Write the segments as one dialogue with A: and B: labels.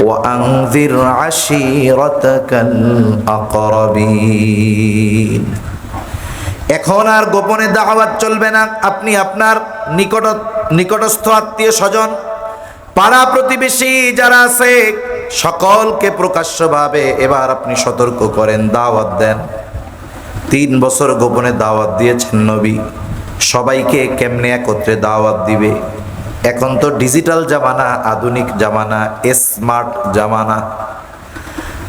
A: وأنذر عشيرتك الأقربين এখন আর গোপনে দাওয়াত চলবে না আপনি আপনার নিকট নিকটস্থ আত্মীয় স্বজন পাড়া প্রতিবেশী যারা আছে সকলকে প্রকাশ্যভাবে এবার আপনি সতর্ক করেন দাওয়াত দেন তিন বছর গোপনে দাওয়াত দিয়েছেন নবী সবাইকে কেমনে একত্রে দাওয়াত দিবে এখন তো ডিজিটাল জামানা, আধুনিক জামানা, স্মার্ট জামানা।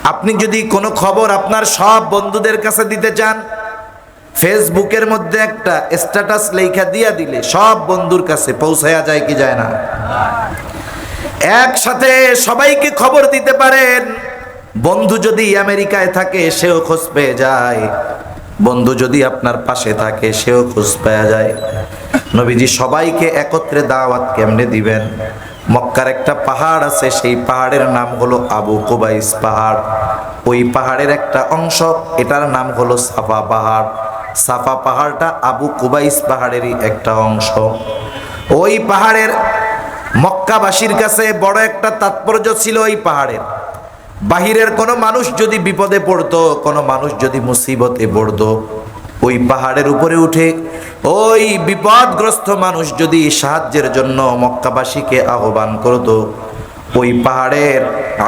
A: আপনি যদি কোনো খবর আপনার সব বন্ধুদের কাছে দিতে চান, ফেসবুকের মধ্যে একটা স্ট্যাটাস লেখা দিয়া দিলে সব বন্ধুর কাছে পৌঁছায়া যায় কি যায় না। একসাথে সবাইকে খবর দিতে পারেন। বন্ধু যদি আমেরিকায় থাকে, সেও খোঁজ পেয়ে যায়। বন্ধু যদি আপনার পাশে থাকে, সেও খোঁজ পেয়ে যায়। নবীজি সবাইকে একত্রে দাওয়াত কেমনে দিবেন? মক্কার একটা পাহাড় আছে, সেই পাহাড়ের নাম হলো আবু কুবাইস পাহাড়। ওই পাহাড়ের একটা অংশ, এটার নাম হলো সাফা পাহাড়। সাফা পাহাড়টা আবু কুবাইস পাহাড়েরই একটা অংশ। ওই পাহাড়ের মক্কাবাসীর কাছে বড় একটা তাৎপর্য ছিল ওই পাহাড়ের। বাহিরের কোনো মানুষ যদি বিপদে পড়তো, কোনো মানুষ যদি মুসিবতে পড়তো ওই পাহাড়ের উপরে উঠে ওই বিপদগ্রস্ত মানুষ যদি সাহায্যের জন্য মক্কাবাসীকে আহ্বান করতো, ওই পাহাড়ের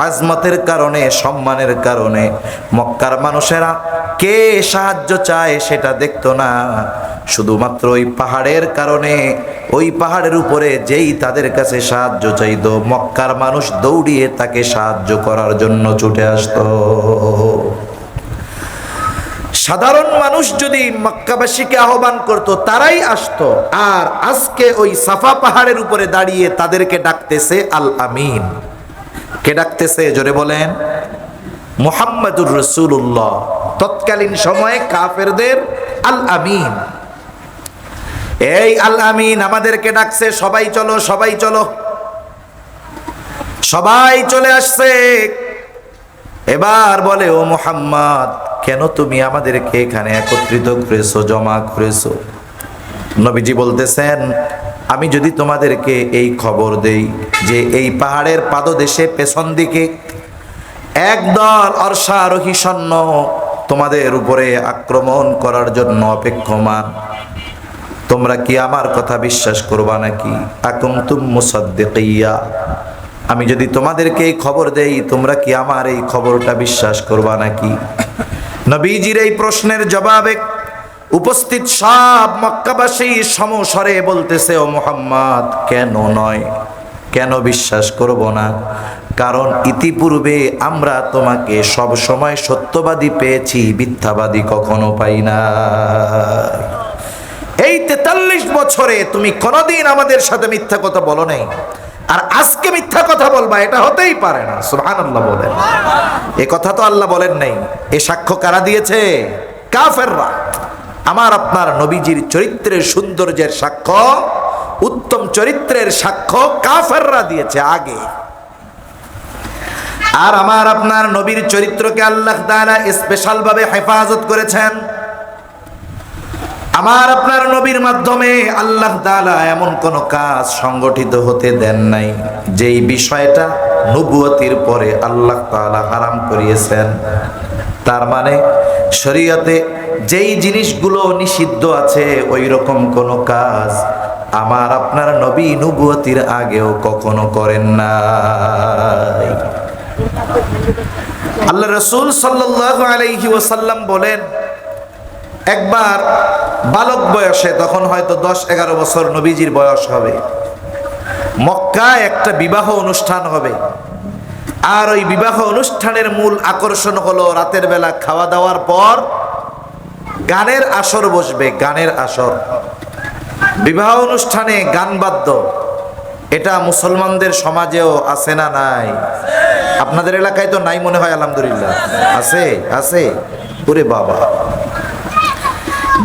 A: আজমতের কারণে, সম্মানের কারণে মক্কার মানুষেরা কে সাহায্য চায় সেটা দেখতো না। শুধুমাত্র ওই পাহাড়ের কারণে, ওই পাহাড়ের উপরে যেই তাদের কাছে সাহায্য চাইতো, মক্কার মানুষ দৌড়িয়ে তাকে সাহায্য করার জন্য ছুটে আসতো। সাধারণ মানুষ যদি মক্কাবাসীকে আহ্বান করত, তারাই আসতো। আর আজকে ওই সাফা পাহাড়ের উপরে দাঁড়িয়ে তাদেরকে ডাকতেছে আল আমিন। কে ডাকতেছে? জোরে বলেন। মোহাম্মদুর রসুল্লাহ তৎকালীন সময়ে কাফেরদের আল আমিন। এই আল আমিন আমাদেরকে ডাকছে, সবাই চলো সবাই চলো। সবাই চলে আসছে। এবার বলে, ও মোহাম্মদ, কেন তুমি আমাদেরকে এখানে একত্রিত করেছ, জমা করেছ? নবীজি বলতেছেন, আমি যদি তোমাদেরকে এই খবর দেই যে এই পাহাড়ের পাদদেশে পেছন দিকে একদল অর্শারোহী সৈন্য তোমাদের উপরে আক্রমণ করার জন্য অপেক্ষমান, তোমরা কি আমার কথা বিশ্বাস করবা নাকি? আকুম তুম মুসাদ্দিকিয়া। আমি যদি তোমাদেরকে এই খবর দেই, তোমরা কি আমার এই খবরটা বিশ্বাস করবা নাকি? নবীজির এই প্রশ্নের জবাবে উপস্থিত সব মক্কাবাসী সমস্বরে বলতেছে, ও মোহাম্মদ, কেন নয়? কেন বিশ্বাস করব না? কারণ ইতিপূর্বে আমরা তোমাকে সব সময় সত্যবাদী পেয়েছি, মিথ্যাবাদী কখনো পাই না। এই তেতাল্লিশ বছরে তুমি কোনোদিন আমাদের সাথে মিথ্যা কথা বলো নাই। আর আজকে মিথ্যা কথা বলবা, এটা হতেই পারে না। সুবহান আল্লাহ বলেন। এ কথা তো আল্লাহ বলেন নাই। এ সাক্ষ্য কারা দিয়েছে? কাফেররা। আমার আপনার নবীজির চরিত্রের সৌন্দর্যের সাক্ষ্য, উত্তম চরিত্রের সাক্ষ্য কাফেররা দিয়েছে আগে। আর আমার আপনার নবীর চরিত্রকে আল্লাহ তাআলা স্পেশাল ভাবে হেফাজত করেছেন। আমার আপনার নবীর মাধ্যমে আল্লাহ তাআলা এমন কোন কাজ সংগঠিত হতে দেন নাই, যেই বিষয়টা নবুয়তির পরে আল্লাহ তাআলা হারাম করিয়েছেন। তার মানে শরীয়তে যেই জিনিসগুলো নিষিদ্ধ আছে ওই রকম কোন কাজ আমার আপনার নবী নবুয়তির আগেও কখনো করেন না আল্লাহ রসুল সাল্লাল্লাহু আলাইহি ওয়াসাল্লাম বলেন, একবার বালক বয়সে তখন হয়তো দশ এগারো বছর নবীজির বয়স হবে। মক্কায় একটা বিবাহ অনুষ্ঠান হবে। আর ওই বিবাহ অনুষ্ঠানের মূল আকর্ষণ হলো রাতের বেলা খাওয়া দাওয়ার পর গানের আসর বসবে, গানের আসর। বিবাহ অনুষ্ঠানে গান বাদ্য, এটা মুসলমানদের সমাজেও আছে না নাই? আপনাদের এলাকায় তো নাই মনে হয়, আলহামদুলিল্লাহ। আছে আছে। ওরে বাবা।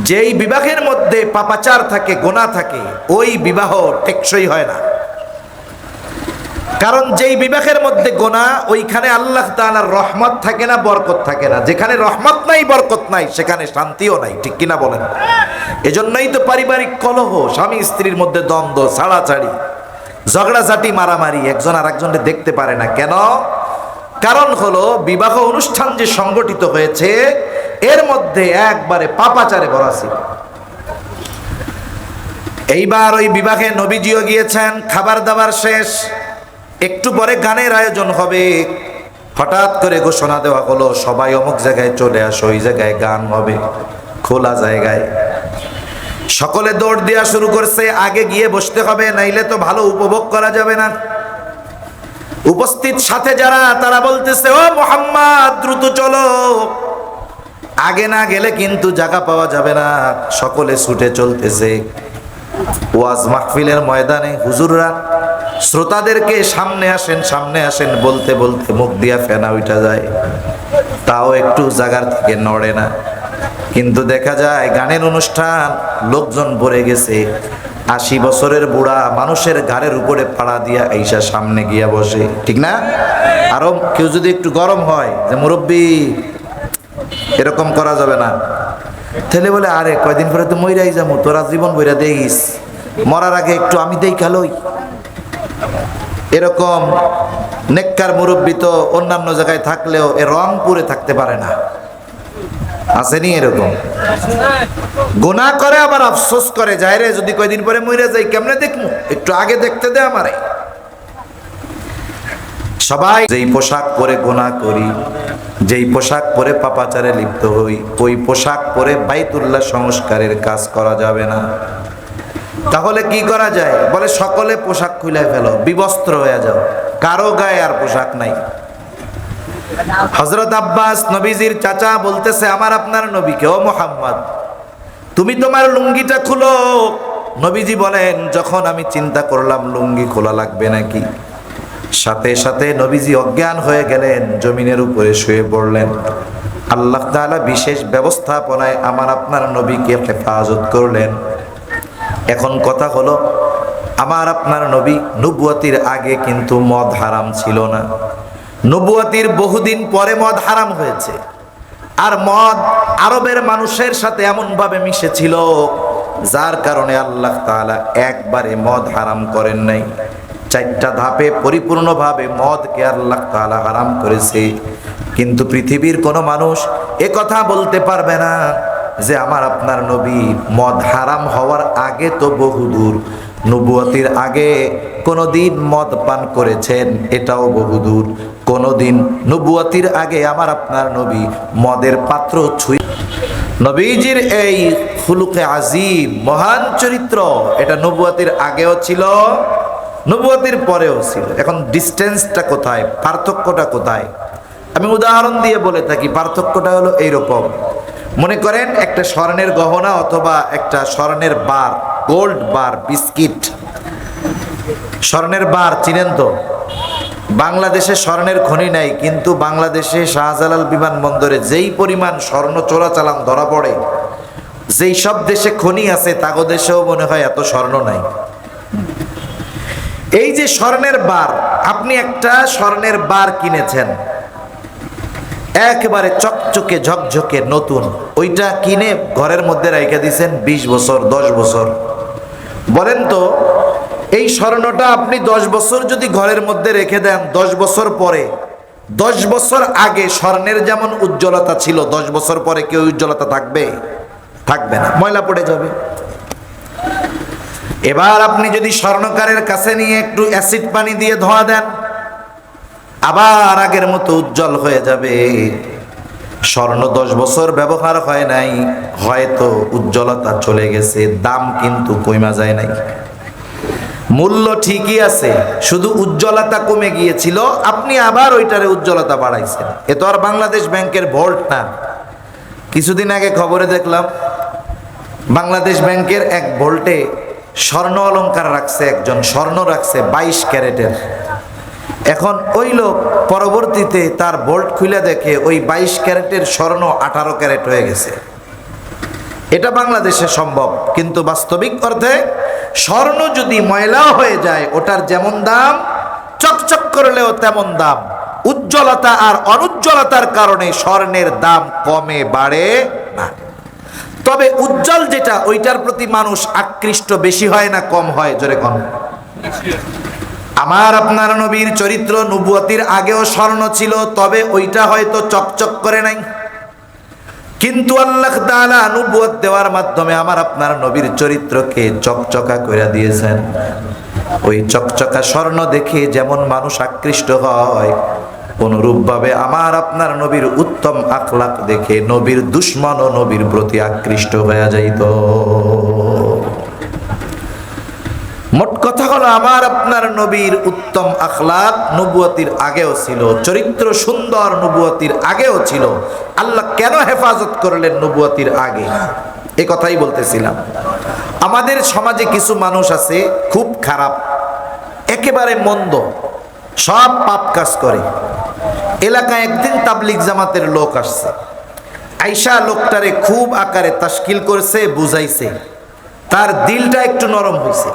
A: যেই বিবাহের মধ্যে পাপাচার থাকে, গোনা থাকে, ওই বিবাহ টেকসই হয় না। কারণ যেই বিবাহের মধ্যে গোনা, ওইখানে আল্লাহ তাআলার রহমত থাকে না, বরকত থাকে না। যেখানে রহমত নাই, বরকত নাই, সেখানে শান্তিও নাই। ঠিক কিনা বলেন? এজন্যই তো পারিবারিক কলহ, স্বামী স্ত্রীর মধ্যে দ্বন্দ্ব, ছাড়াছাড়ি, ঝগড়াঝাটি, মারামারি, একজন আর একজনকে দেখতে পারে না। কেন? কারণ হলো, বিবাহ অনুষ্ঠান যে সংগঠিত হয়েছে এর মধ্যে একবারে পাপাচারে ভরা ছিল। এইবার ওই বিবাহে নবীজিও গিয়েছেন, খাবার দাবার শেষ, একটু পরে গানের আয়োজন হবে। হঠাৎ করে ঘোষণা দেওয়া হলো, সবাই অমুক জায়গায় চলে আসো, ওই জায়গায় গান হবে, খোলা জায়গায়। সকলে দৌড় দেওয়া শুরু করছে, আগে গিয়ে বসতে হবে, নাইলে তো ভালো উপভোগ করা যাবে না। উপস্থিত সাথে যারা, তারা বলতেছে, ও মোহাম্মদ, দ্রুত চলো। আগে না গেলে কিন্তু জায়গা পাওয়া যাবে না। সকলে ছুটে চলতেছে। ওয়াজ মাহফিলের ময়দানে হুজুররা শ্রোতাদেরকে সামনে আসেন সামনে আসেন, বলতে বলতে মুখ দিয়া ফেনা উঠা যায়। তাও একটু জাগার থেকে নড়ে না। কিন্তু দেখা যায় গানের অনুষ্ঠান, লোকজন ভরে গেছে। আশি বছরের বুড়া মানুষের ঘাড়ের উপরে পাড়া দিয়া এইসা সামনে গিয়া বসে। ঠিক না? আরও কেউ যদি একটু গরম হয়, যে মুরব্বী এরকম করা যাবে না। ছেলে বলে, আরে, কয়দিন পরে তো মইরাই যাব, তোরা জীবন বইরা দেখিস। মরার আগে একটু আমি দেই খেলোই। এরকম নেককার মুরব্বী তো অন্যান্য জায়গায় থাকলেও এ রংপুরে থাকতে পারে না। আসেনি এরকম? গোনা করে আবার আফসোস করে যায় রে যদি কয়দিন পরে মরে যাই, কেমনে দেখব একটু আগে দেখতে দে আমারে। সবাই যেই পোশাক পরে গোনা করি, যেই পোশাক পরে পাপাচারে লিপ্ত হই, ওই পোশাক পরে বাইতুল্লাহ সংস্কারের কাজ করা যাবে না। তাহলে কি করা যায়? বলে সকলে পোশাক খুলে ফেলো, বিবস্ত্র হয়ে যাও। কারও গায়ে আর পোশাক নাই। হজরত আব্বাস নবীজির চাচা বলতেছে, আমার আপনার নবীকে, ও মোহাম্মদ, তুমি তোমার লুঙ্গিটা খুলো। নবীজি বলেন, যখন আমি চিন্তা করলাম, লুঙ্গি খোলা লাগবে নাকি? সাথে সাথে নবীজি অজ্ঞান হয়ে গেলেন, জমিনের উপরে শুয়ে পড়লেন। আল্লাহ তাআলা বিশেষ ব্যবস্থাপনায় আমার আপনার নবীকে হেফাজত করলেন। এখন কথা হলো, আমার আপনার নবী নবুয়াতির আগে কিন্তু মদ হারাম ছিল না। নবুয়াতির বহুদিন পরে মদ হারাম হয়েছে। আর মদ আরবের মানুষের সাথে এমনভাবে মিশেছিল, যার কারণে আল্লাহ তাআলা একবারে মদ হারাম করেন নাই। চারটা ধাপে পরিপূর্ণভাবে মদকে আল্লাহ তাআলা হারাম করেছে। কিন্তু পৃথিবীর কোনো মানুষ এ কথা বলতে পারবে না যে আমার আপনার নবী মদ হারাম হওয়ার আগে তো বহুদূর, নবুয়তির আগে কোনোদিন মদ পান করেছেন, এটাও বহুদূর। কোনোদিন নবুয়তির আগে আমার আপনার নবী মদের পাত্র ছুঁই নবীজির এই ফুলুকে আজিম মহান চরিত্র, এটা নবুয়াতির আগেও ছিল নবুয়াতির পরেও ছিল। এখন ডিস্টেন্সটা কোথায়? পার্থক্যটা কোথায়? আমি উদাহরণ দিয়ে বলে থাকি, পার্থক্যটা হলো এইরকম। মনে করেন একটা স্বর্ণের গহনা অথবা একটা স্বর্ণের বার গোল্ড বার বিস্কিট স্বর্ণের বার, চিনেন তো? বাংলাদেশে স্বর্ণের খনি নাই, কিন্তু বাংলাদেশে শাহজালাল বিমানবন্দরে যেই পরিমাণ স্বর্ণ চোরাচালান ধরা পড়ে, যেই সব দেশে খনি আছে, তাগো দেশেও মনে হয় এত স্বর্ণ নাই। এই যে স্বর্ণের বার, আপনি একটা স্বর্ণের বার কিনেছেন। একেবারে চকচকে, ঝকঝকে, নতুন। ওইটা কিনে ঘরের মধ্যে রেখে দিয়েছেন বিশ বছর, দশ বছর। বলেন তো, এই স্বর্ণটা আপনি দশ বছর যদি ঘরের মধ্যে রেখে দেন, দশ বছর পরে, দশ বছর আগে স্বর্ণের যেমন উজ্জ্বলতা ছিল, দশ বছর পরে কেউ উজ্জ্বলতা থাকবে? থাকবে না। ময়লা পড়ে যাবে। এবার আপনি যদি স্বর্ণকারের কাছে নিয়ে একটু অ্যাসিড পানি দিয়ে ধোয়া দেন, আবার আগের মতো উজ্জ্বল হয়ে যাবে। স্বর্ণ দশ বছর ব্যবহার হয় নাই, হয়তো উজ্জ্বলতা চলে গেছে, দাম কিন্তু কইমা যায় নাই। মূল্য ঠিকই আছে, শুধু উজ্জ্বলতা কমে গিয়েছিল, আপনি আবার ওইটারে উজ্জ্বলতা বাড়াইছেন। এ তো আর বাংলাদেশ ব্যাংকের ভোল্ট না। কিছুদিন আগে খবরে দেখলাম, বাংলাদেশ ব্যাংকের এক ভোল্টে স্বর্ণ অলংকার রাখছে একজন, স্বর্ণ রাখছে বাইশ ক্যারেটের। এখন ওই লোক পরবর্তীতে তার বোল্ট খুলে দেখে ওই বাইশ ক্যারেটের স্বর্ণ আঠারো ক্যারেট হয়ে গেছে। এটা বাংলাদেশে সম্ভব, কিন্তু বাস্তবিক অর্থে স্বর্ণ যদি ময়লাও হয়ে যায়, ওটার যেমন দাম, চকচক করলেও তেমন দাম। উজ্জ্বলতা আর অনুজ্জ্বলতার কারণে স্বর্ণের দাম কমে বাড়ে না। তবে উজ্জ্বল যেটা, ওইটার প্রতি মানুষ আকৃষ্ট বেশি হয় না কম হয়? জোরে কম আমার আপনার নবীর চরিত্র নবুয়তির আগেও স্বর্ণ ছিল, তবে ওইটা হয়তো চকচক করে নাই। কিন্তু আল্লাহ তাআলা নবুয়ত দেওয়ার মাধ্যমে আমার আপনার নবীর চরিত্রকে চকচকা করে দিয়েছেন। ওই চকচকা স্বর্ণ দেখে যেমন মানুষ আকৃষ্ট হয় অনুরূপভাবে আমার আপনার নবীর উত্তম আখলাক দেখে নবীর দুশ্মন ও নবীর প্রতি আকৃষ্ট হয়ে যাইত। মোট কথা হলো, আমার আপনার নবীর উত্তম আখলাক নবুয়তির আগেও ছিল, চরিত্র সুন্দর নবুয়তির আগেও ছিল। আল্লাহ কেন হেফাজত করলেন নবুয়তির আগে? এ কথাই বলতেছিলাম। আমাদের সমাজে কিছু মানুষ আছে, খুব খারাপ, একেবারে মন্দ, সব পাপ কাজ করে। এলাকায় একদিন তাবলিক জামাতের লোক আসছে। আইসা লোকটারে খুব আকারে তাস্কিল করছে, বুঝাইছে। তার দিলটা একটু নরম হয়েছে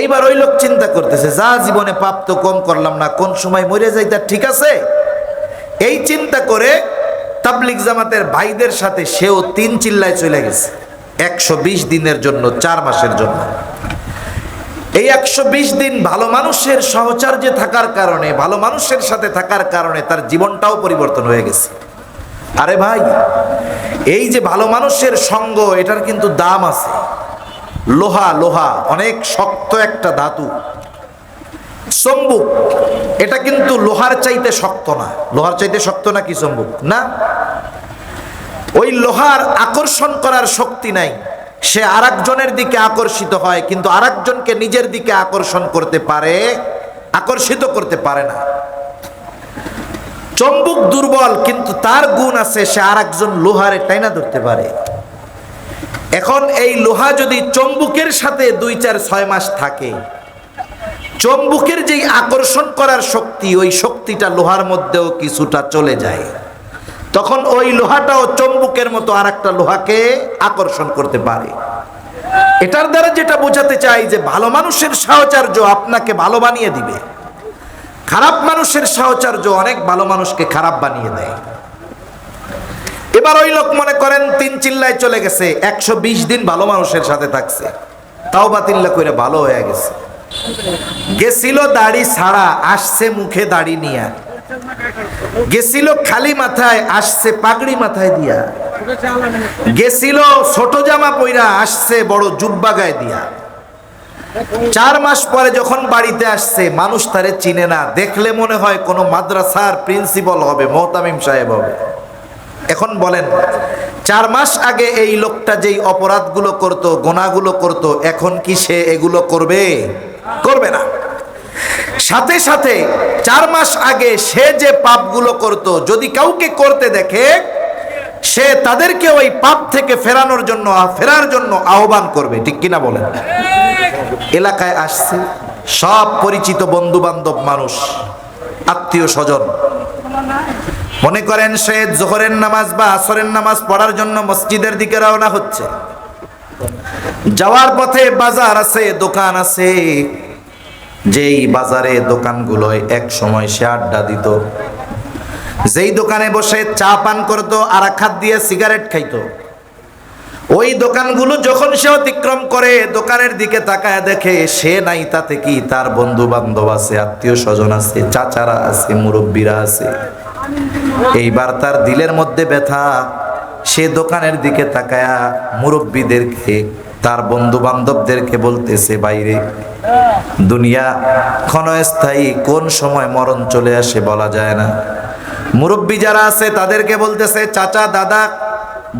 A: এইবার ওই লোক চিন্তা করতেছে, যা জীবনে পাপ তো কম করলাম না, কোন সময় মরে যাই তার ঠিক আছে? এই চিন্তা করে তাবলিক জামাতের ভাইদের সাথে সেও তিন চিল্লায় চলে গেছে। একশো বিশ দিনের জন্য, চার মাসের জন্য। এই একশো বিশ দিন ভালো মানুষের সহচার্যে থাকার কারণে, ভালো মানুষের সাথে থাকার কারণে তার জীবনটাও পরিবর্তন হয়ে গেছে। আরে ভাই, এই যে ভালো মানুষের সঙ্গ, এটার কিন্তু দাম আছে। লোহা লোহা, অনেক শক্ত একটা ধাতু। চম্বুক, এটা কিন্তু লোহার চাইতে শক্ত না। লোহার চাইতে শক্ত না কি চম্বুক? না। ওই লোহার আকর্ষণ করার শক্তি নাই। সে আরেকজনের দিকে আকর্ষিত হয়, কিন্তু আরেকজনকে নিজের দিকে আকর্ষণ করতে পারে, আকর্ষিত করতে পারে না। চম্বুক দুর্বল, কিন্তু তার গুণ আছে, সে আরেকজন লোহারে টাইনা ধরতে পারে। এখন এই লোহা যদি চম্বুকের সাথে দুই, চার, ছয় মাস থাকে, চম্বুকের যেই আকর্ষণ করার শক্তি, ওই শক্তিটা লোহার মধ্যেও কিছুটা চলে যায়। তখন ওই লোহাটাও চম্বুকের মতো আর একটা লোহাকে আকর্ষণ করতে পারে। এটার দ্বারা যেটা বোঝাতে চাই যে ভালো মানুষের সাহচর্য আপনাকে ভালো বানিয়ে দিবে। খারাপ মানুষের সাহচর্য অনেক ভালো মানুষকে খারাপ বানিয়ে দেয়। এবার ওই লোক মনে করেন তিন চিল্লায় চলে গেছে, একশো বিশ দিন ভালো মানুষের সাথে থাকছে। তাও বাতিল্লা করে ভালো হয়ে গেছে। গেছিল দাড়ি ছাড়া, আসছে মুখে দাড়ি নিয়ে। গেছিল খালি মাথায়, আসছে পাগড়ি মাথায় দিয়া। গেছিল ছোট জামা পইরা, আসছে বড় জুব্বা গায়ে দিয়া। চার মাস পরে যখন বাড়িতে আসছে, মানুষ তারে চিনে না। দেখলে মনে হয় কোনো মাদ্রাসার প্রিন্সিপাল হবে, মোহতামিম সাহেব হবে। এখন বলেন, চার মাস আগে এই লোকটা যেই অপরাধগুলো করত, গোনাগুলো করত, এখন কি সে এগুলো করবে? করবে না। সাথে সাথে চার মাস আগে সে যে পাপগুলো করত, যদি কাউকে করতে দেখে, সে তাদেরকে ওই পাপ থেকে ফেরানোর জন্য, ফেরার জন্য আহ্বান করবে। ঠিক কিনা বলেন? এলাকায় আসছে সব পরিচিত বন্ধু বান্ধব মানুষ, আত্মীয় স্বজন। মনে করেন সে জোহরের নামাজ বা আসরের নামাজ পড়ার জন্য মসজিদের দিকে রওনা হচ্ছে। যাওয়ার পথে বাজার আছে, দোকান আছে যেই বাজারে দোকানগুলোয় এক সময় সে আড্ডা দিত, যেই দোকানে বসে চা পান করতো আর খাত দিয়ে সিগারেট খাইতো। ওই দোকানগুলো যখন সে অতিক্রম করে, দোকানের দিকে তাকায় দেখে সে নাই, তাতে কি তার বন্ধু বান্ধব আছে আত্মীয় স্বজন আছে, চাচারা আছে, মুরব্বীরা আছে। এইবার তার দিলের মধ্যে ব্যথা। সে দোকানের দিকে তাকায়া মুরব্বীদেরকে তার বন্ধু বান্ধবদেরকে বলতেছে, বাইরে দুনিয়া ক্ষণস্থায়ী কোন সময় মরণ চলে আসে বলা যায় না। মুরব্বী যারা আছে, তাদেরকে বলতেছে, চাচা, দাদা,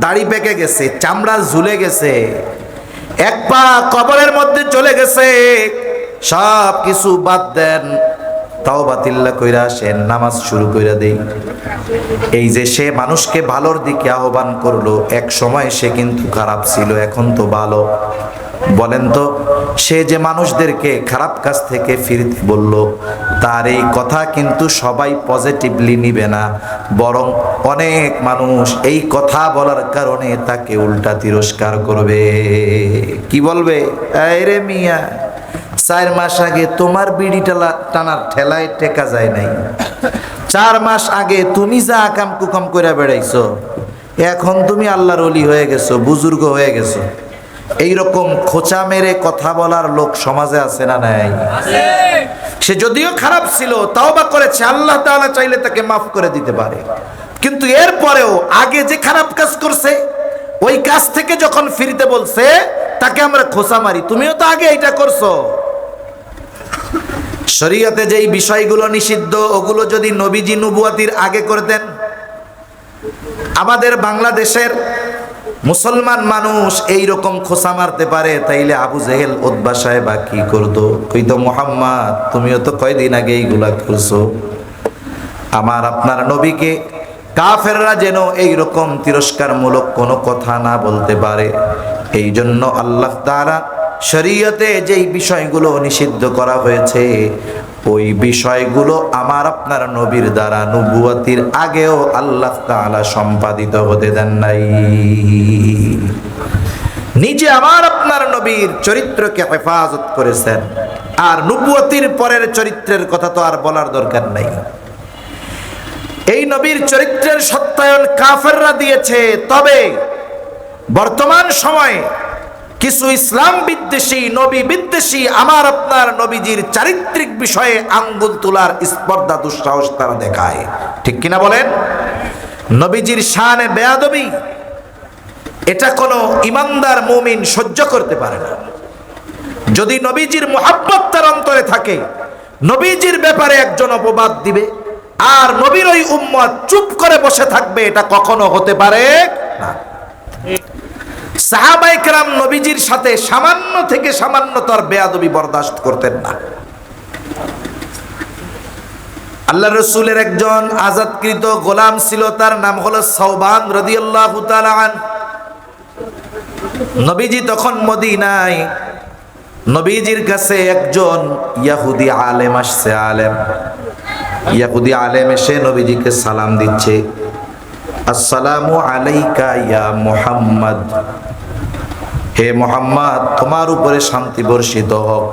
A: দাড়ি পেকে গেছে, চামড়া ঝুলে গেছে, এক পা কবরের মধ্যে চলে গেছে সব কিছু বাদ দেন। তাও বাতিল্লা কইরা সে নামাজ শুরু কইরা দেই। এই যে সে মানুষকে ভালোর দিকে আহ্বান করল, এক সময় সে কিন্তু খারাপ ছিল, এখন তো ভালো। বলেন তো, সে যে মানুষদেরকে খারাপ কাজ থেকে ফিরতে বলল, তার এই কথা কিন্তু সবাই পজিটিভলি নিবে না, বরং অনেক মানুষ এই কথা বলার কারণে তাকে উল্টা তিরস্কার করবে। কি বলবে? এই রে মিয়া। চার মাস আগে তোমার বিড়ি টালা টানার ঠেলায় টেকা যায় নাই। চার মাস আগে তুমি যা আকাম কুকাম করে বেড়াইছো এখন তুমি আল্লাহর অলি হয়ে গেছো বুজুর্গ হয়ে গেছো। এইরকম খোঁচা মেরে কথা বলার লোক সমাজে আছে না নাই? সে যদিও খারাপ ছিল তাও বা করেছে আল্লাহ তাআলা চাইলে তাকে মাফ করে দিতে পারে। কিন্তু এরপরেও আগে যে খারাপ কাজ করছে ওই কাজ থেকে যখন ফিরতে বলছে তাকে আমরা খোঁচা মারি। তুমিও তো আগে এটা করছ। শরীয়তে যেই বিষয়গুলো নিষিদ্ধ, ওগুলো যদি নবীজি নবুয়াতির আগে করতেন, আমাদের বাংলাদেশের মুসলমান মানুষ এই রকম খোসা মারতে পারে, তাইলে আবু জেহেল উদ্বা সাহেব কি করতো? কইতো মোহাম্মদ, তুমিও তো কয়দিন আগে এইগুলা করছ। আমার, আপনার নবীকে কাফেররা যেন এই রকম তিরস্কারমূলক কোনো কথা না বলতে পারে। এই জন্য আল্লাহ তাআলা শরীয়তে যেই বিষয়গুলো নিষিদ্ধ করা হয়েছে, ওই বিষয়গুলো আমার আপনার নবীর দ্বারা নবুয়াতির আগেও আল্লাহ তাআলা সম্পাদিত হতে দেন নাই। নিজে আমার আপনার নবীর চরিত্রকে হেফাজত করেছেন, আর নবুয়তির পরের চরিত্রের কথা তো আর বলার দরকার নাই। এই নবীর চরিত্রের সত্যায়ন কাফেররা দিয়েছে, তবে বর্তমান সময়ে কিছু ইসলাম বিদ্বেষী, নবী বিদ্বেষী, আমার আপনার নবীজির চারিত্রিক বিষয়ে আঙ্গুল তোলার স্পর্ধা, দুঃসাহস তারা দেখায়। ঠিক কিনা বলেন? নবীজির শানে বেয়াদবি, এটা কোনো ইমানদার মুমিন সহ্য করতে পারে না। যদি নবীজির মোহাব্বত তার অন্তরে থাকে, নবীজির ব্যাপারে একজন অপবাদ দিবে, আর নবীর ওই উম্মত চুপ করে বসে থাকবে, এটা কখনো হতে পারে না। সাহাবাইকরাম নবীজির সাথে সামান্য থেকে সামান্যতর বেয়াদবি বরদাস্ত করতেন না। আল্লাহ রসুলের একজন আজাদকৃত গোলাম ছিল, তার নাম হলো সৌবান নবীজি তখন মদিনায়, নবীজির কাছে একজন ইয়াহুদি আলেম আসছে, আলেম। ইয়াহুদি আলেম এসে নবীজিকে সালাম দিচ্ছে। আসসালামু আলাইকা ইয়া মুহাম্মদ। হে মোহাম্মদ, তোমার উপরে শান্তি বর্ষিত হোক।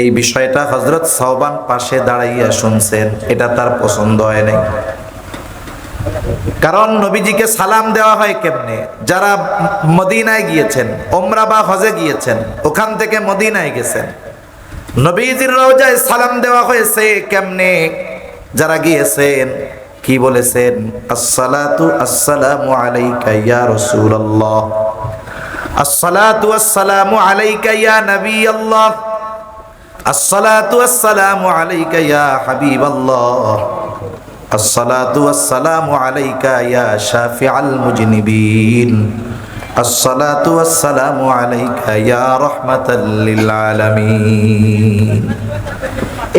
A: এই বিষয়টা হজরত সাহবান পাশে দাঁড়াইয়া শুনছেন, এটা তার পছন্দ হয় নাই। কারণ নবীজিকে সালাম দেওয়া হয় কেমনে? যারা মদিনায় গিয়েছেন ওমরা বা হজে গিয়েছেন, ওখান থেকে মদিনায় গেছেন। নবীজির রওজায় সালাম দেওয়া হয়েছে কেমনে? যারা গিয়েছেন কি বলেছেন আসসালাতু আসসালামু আলাইকা ইয়া রাসূলুল্লাহ। আসসালাতু আসসালামু আলাইকা ইয়া নবী আল্লাহ আসসালাতু আসসালামু আলাইকা ইয়া হাবিব আল্লাহ আসসালাতু আসসালামু আলাইকা ইয়া শাফিআল মুজনিবিন। আসসালাতু আসসালামু আলাইকা ইয়া রাহমাতাল লিল আলামিন।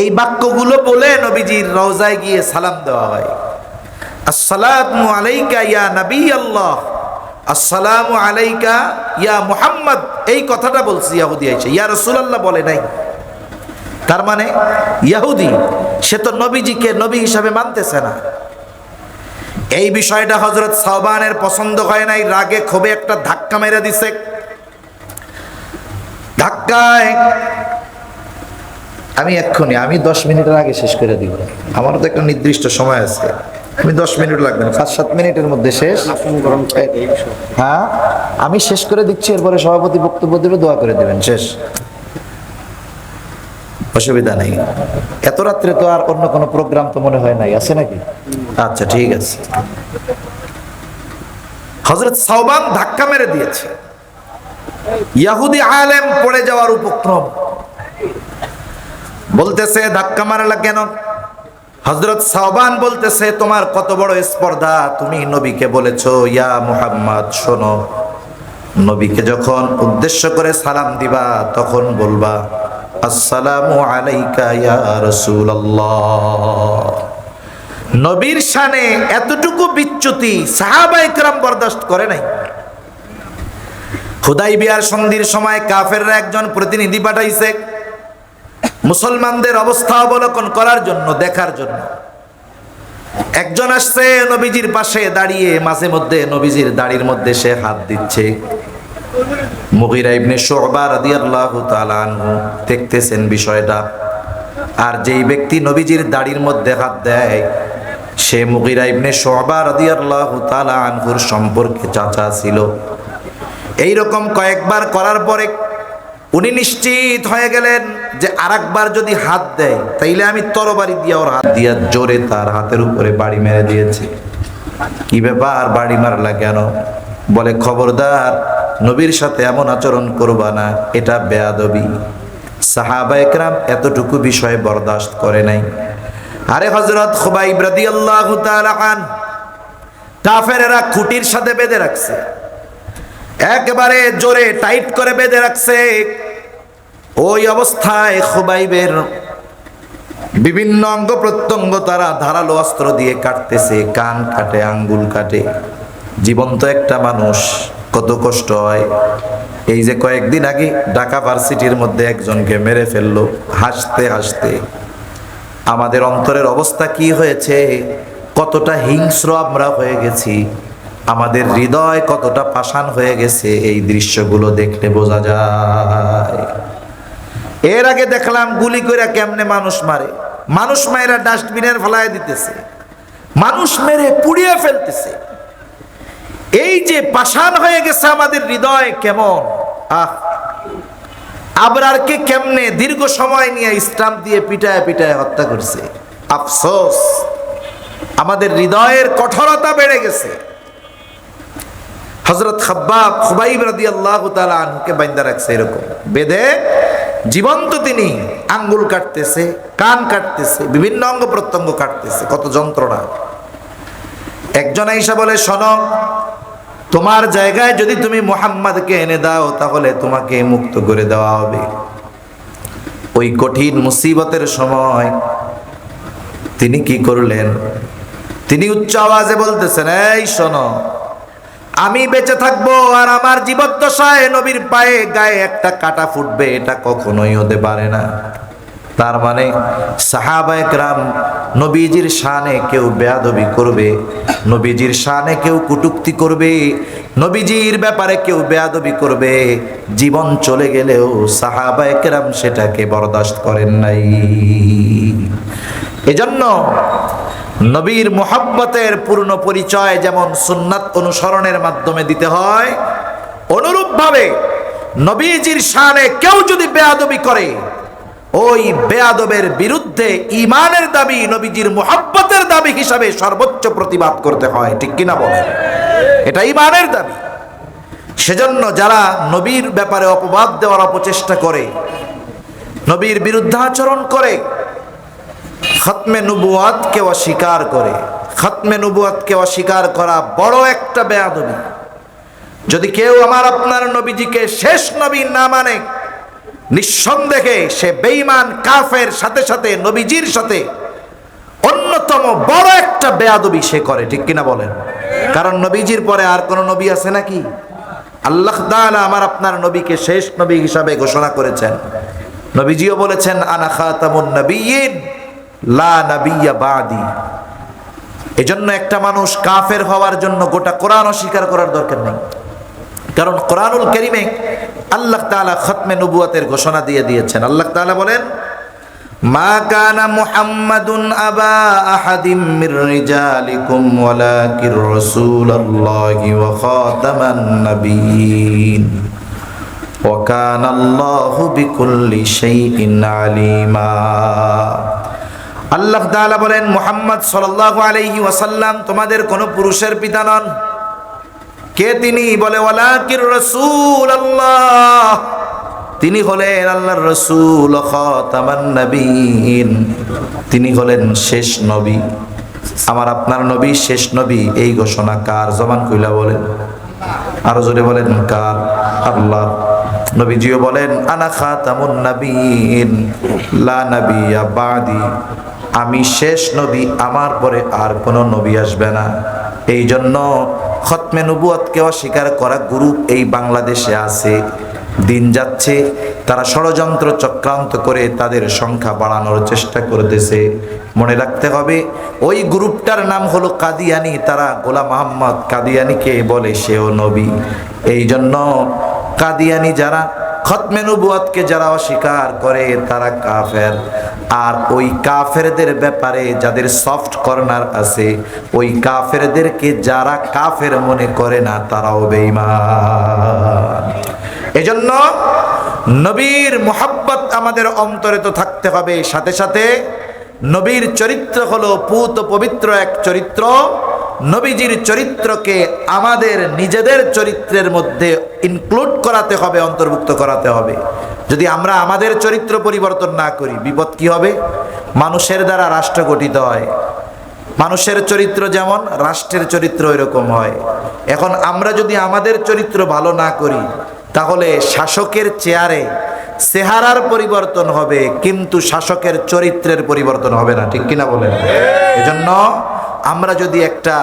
A: এই বাক্যগুলো বলে নবীজির রওজায় গিয়ে সালাম দেওয়া হয়। আসসালামু আলাইকা ইয়া নবী আল্লাহ আসসালামু আলাইকা ইয়া মুহাম্মদ। এই কথাটা বলছি, ইয়াহুদি আইছে। ইয়া রাসূলুল্লাহ বলে নাই। তার মানে ইয়াহুদি, সে তো নবীজিকে নবী হিসাবে মানতেছে না। এই বিষয়টা হজরত সাহবানের পছন্দ হয় নাই, রাগে ক্ষোভে একটা ধাক্কা মেরে দিছে। ধাক্কায় আমি এক্ষুনি, আমি দশ মিনিটের আগে শেষ করে দিব। আমারও তো একটা নির্দিষ্ট সময় আছে। আমি দশ মিনিট লাগবে না, পাঁচ সাত মিনিটের মধ্যে শেষ। হ্যাঁ আমি শেষ করে দিচ্ছি, এরপরে সভাপতি বক্তব্য দেবে, দোয়া করে দেবেন, শেষ। অসুবিধা নেই। এত রাত্রে তো আর অন্য কোনো প্রোগ্রাম তো মনে হয় নাই, আছে নাকি? আচ্ছা ঠিক আছে। হজরত সাহবান ধাক্কা মেরে দিয়েছে। ইয়াহুদি আলেম পড়ে যাওয়ার উপক্রম। বলতেছে, ধাক্কা মারলা কেন? হজরত সাহবান বলতেছে, তোমার কত বড় স্পর্ধা, তুমি নবীকে বলেছ, ইয়া মুহাম্মদ, শোনো, নবীকে যখন উদ্দেশ্য করে সালাম দিবা, তখন বলবা, আসসালামু আলাইকা ইয়া রাসূলুল্লাহ। নবীর শানে এতটুকু বিচ্যুতি সাহাবা একরাম বরদাস্ত করে নাই। খুদাই বিয়ার সন্ধির সময় কাফেররা একজন প্রতিনিধি পাঠাইছে মুসলমানদের অবস্থা অবলোকন করার জন্য, দেখার জন্য। একজন আসছে নবীজির পাশে দাঁড়িয়ে, মাঝে মধ্যে নবীজির দাড়ির মধ্যে সে হাত দিচ্ছে। মুগিরা ইবনে শুবা রাদিয়াল্লাহু তাআলা আনহু দেখতেছেন বিষয়টা। আর যেই ব্যক্তি নবীজির দাড়ির মধ্যে হাত দেয়, সে মুগিরা ইবনে শুবা রাদিয়াল্লাহু তাআলা আনহুর সম্পর্কে চাচা ছিল। এই রকম কয়েকবার করার পরে উনি নিশ্চিত হয়ে গেলেন যে আরেকবার যদি হাত দেয়, তাইলে আমি তরবারি দিয়ে ওর হাত দিয়া জোরে তার হাতের উপরে বাড়ি মেরে দিয়েছে। কি ব্যাপার? বাড়ি মারলা কেন? বলে, খবরদার, নবীর সাথে এমন আচরণ করবা না, এটা বেয়াদবি। সাহাবা একরাম এতটুকু বিষয়ে বরদাস্ত করে নাই। আরে হজরত খুবাইব রাদিয়াল্লাহু তাআলা আন কাফেরেরা খুঁটির সাথে বেঁধে রাখছে। একেবারে জোরে টাইট করে বেঁধে রাখছে। ওই অবস্থায় খুবাইবের বিভিন্ন অঙ্গ প্রত্যঙ্গ তারা ধারালো অস্ত্র দিয়ে কাটতেছে, কান কাটে, আঙ্গুল কাটে। জীবন্ত একটা মানুষ, কত কষ্ট হয়। এই যে কয়েকদিন আগে ঢাকা ভার্সিটির মধ্যে একজনকে মেরে ফেলল, হাসতে হাসতে। আমাদের অন্তরের অবস্থা কি হয়েছে? কতটা হিংস্র আমরা হয়ে গেছি। আমাদের হৃদয় কতটা পাষাণ হয়ে গেছে? এই দৃশ্যগুলো দেখলে বোঝা যায়। এর আগে দেখলাম গুলি করে কেমনে মানুষ মারে। মানুষ মায়েরা ডাস্টবিনের ফেলায় দিতেছে। মানুষ মেরে পুড়িয়ে ফেলতেছে। এই যে পাষাণ হয়ে গেছে আমাদের হৃদয় কেমন? আহ! আবরারকে কেমনে দীর্ঘ সময় নিয়ে স্টাম্প দিয়ে পিটায় পিটায় হত্যা করছে। আফসোস! আমাদের হৃদয়ের কঠোরতা বেড়ে গেছে। হজরত খাব্বাব খুবাইব রাদি আল্লাহ আনহুকে বাইন্দা রাখছে এরকম। বেদে জীবন্ত তিনি, আঙ্গুল কাটতেছে, কান কাটতেছে, বিভিন্ন অঙ্গ প্রত্যঙ্গ কাটতেছে, কত যন্ত্রণা। একজন আইসা বলে, শোনো, তোমার জায়গায় যদি তুমি মোহাম্মদকে এনে দাও, তাহলে তোমাকে মুক্ত করে দেওয়া হবে। ওই কঠিন মুসিবতের সময় তিনি কি করলেন? তিনি উচ্চ আওয়াজে বলতেছেন, এই শোনো আমি বেঁচে থাকব আর আমার জীবদ্দশায় নবীর পায়ে গায়ে একটা কাটা ফুটবে, এটা কখনোই হতে পারে না। তার মানে সাহাবায়ক রাম নবীজির শানে কেউ বেয়াদবি করবে, নবীজির শানে কেউ কুটুক্তি করবে, নবীজির ব্যাপারে কেউ বেয়াদবি করবে, জীবন চলে গেলেও সাহাবায়ক রাম সেটাকে বরদাস্ত করেন নাই। এজন্য নবীর মোহাব্বতের পূর্ণ পরিচয় যেমন সুন্নাত অনুসরণের মাধ্যমে দিতে হয়, অনুরূপভাবে নবীজির শানে কেউ যদি বেয়াদবি করে, ওই বেয়াদবের বিরুদ্ধে ইমানের দাবি নবীজির মোহাব্বতের দাবি হিসাবে সর্বোচ্চ প্রতিবাদ করতে হয়, ঠিক কিনা বলেন? এটা ইমানের দাবি। সেজন্য যারা নবীর ব্যাপারে অপবাদ দেওয়ার অপচেষ্টা করে, নবীর বিরুদ্ধাচরণ করে খতমে নবুয়াতকে অস্বীকার করে, খতমে নবুয়াতকে অস্বীকার করা বড় একটা বেয়াদবি। যদি কেউ আমার আপনার নবীজিকে শেষ নবী না মানে নিঃসন্দেহে সে বেঈমান, কাফের, সাথে সাথে নবীজির সাথে অন্যতম বড় একটা বেয়াদবি সে করে, ঠিক কিনা বলেন? কারণ নবীজির পরে আর কোন নবী আছে নাকি? আল্লাহ তাআলা আমার আপনার নবীকে শেষ নবী হিসাবে ঘোষণা করেছেন। নবীজিও বলেছেন, আনা খাতামুন নবিয়্যিন লা এজন্য একটা মানুষ কাফের হওয়ার জন্য গোটা কোরআন অস্বীকার করার দরকার নেই। কারণ কোরআনুল করিমে আল্লাহ তাআলা খতমে নবুয়াতের ঘোষণা দিয়ে দিয়েছেন। আল্লাহ তাআলা বলেন, মা কানা আবা আলিমা। আল্লাহ তাআলা বলেন, মোহাম্মদ সাল্লাল্লাহু আলাইহি ওয়াসাল্লাম তোমাদের কোনো পুরুষের পিতা নন। কে তিনি? বলে, ওয়ালাকির রাসূল আল্লাহ তিনি হলেন আল্লাহর রসুল নবীন। তিনি হলেন শেষ নবী। আমার আপনার নবী শেষ নবী, এই ঘোষণা কার? জমান কইলা বলেন। আরও জোরে বলেন, কার? আল্লাহ। নবীজিও বলেন, আনা খাতামুন নবীন, লা নবিয়া বাদি। আমি শেষ নবী, আমার পরে আর কোনো নবী আসবে না। এই জন্য খতমে নবুয়তকে অস্বীকার করা গ্রুপ এই বাংলাদেশে আছে। দিন যাচ্ছে, তারা ষড়যন্ত্র চক্রান্ত করে তাদের সংখ্যা বাড়ানোর চেষ্টা করতেছে। মনে রাখতে হবে, ওই গ্রুপটার নাম হলো কাদিয়ানি, তারা গোলাম মোহাম্মদ কাদিয়ানিকে বলে সেও নবী। এই জন্য কাদিয়ানি যারা, খতমে যারা অস্বীকার করে, তারা কাফের। আর ওই কাফেরদের ব্যাপারে যাদের সফট কর্নার আছে, ওই কাফেরদেরকে যারা কাফের মনে করে না, তারাও বেঈমান। এজন্য নবীর মোহাব্বত আমাদের অন্তরে তো থাকতে হবে। সাথে সাথে নবীর চরিত্র হলো পুত পবিত্র এক চরিত্র। নবীজির চরিত্রকে আমাদের নিজেদের চরিত্রের মধ্যে ইনক্লুড করাতে হবে অন্তর্ভুক্ত করাতে হবে। যদি আমরা আমাদের চরিত্র পরিবর্তন না করি বিপদ কি হবে? মানুষের দ্বারা রাষ্ট্র গঠিত হয়। মানুষের চরিত্র যেমন রাষ্ট্রের চরিত্র এরকম হয়। এখন আমরা যদি আমাদের চরিত্র ভালো না করি তাহলে শাসকের চেয়ারে চেহারার পরিবর্তন হবে কিন্তু শাসকের চরিত্রের পরিবর্তন হবে না ঠিক কিনা বলেন? এজন্য আমরা যদি একটা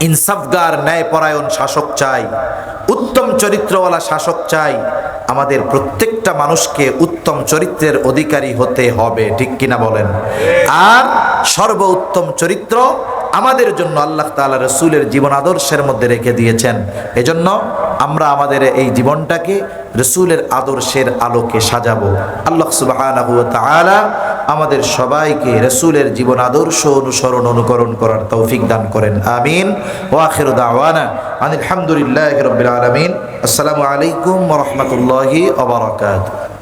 A: ইনসাফগার ন্যায়পরায়ণ শাসক চাই, উত্তম চরিত্রওয়ালা শাসক চাই, আমাদের প্রত্যেকটা মানুষকে উত্তম চরিত্রের অধিকারী হতে হবে, ঠিক কিনা বলেন? আর সর্ব উত্তম চরিত্র আমাদের জন্য আল্লাহ তাআলা রসুলের জীবন আদর্শের মধ্যে রেখে দিয়েছেন। এজন্য আমরা আমাদের এই জীবনটাকে রসুলের আদর্শের আলোকে সাজাবো। আল্লাহ তাআলা আমাদের সবাইকে রসুলের জীবন আদর্শ অনুসরণ অনুকরণ করার তৌফিক দান করেন। আমিন। ওয়া আখিরু দাওয়ানা আলহামদুলিল্লাহি রাব্বিল আলামিন। আসসালামু আলাইকুম রাহমাতুল্লাহি ওয়া বারাকাতুহু।